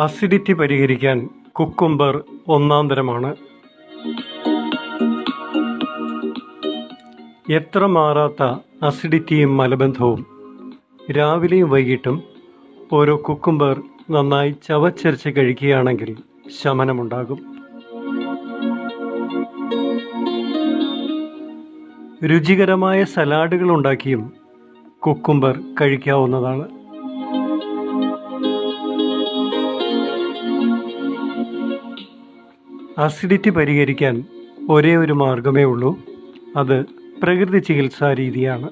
Acidity പരിഹരിക്കാൻ cucumber ഒന്നാം തരമാണ്. എത്ര മാറാത്ത അസിഡിറ്റിയും മലബന്ധവും. രാവിലെയും വൈകിട്ടും ഓരോ കുക്കുംബർ നന്നായി ചവച്ചരച്ച് കഴിക്കുകയാണെങ്കിൽ ശമനമുണ്ടാകും. രുചികരമായ സലാഡുകൾ ഉണ്ടാക്കിയും കുക്കുംബർ കഴിക്കാവുന്നതാണ്. അസിഡിറ്റി പരിഹരിക്കാൻ ഒരേ ഒരു മാർഗമേ ഉള്ളൂ. അത് പ്രകൃതി ചികിത്സാ രീതിയാണ്.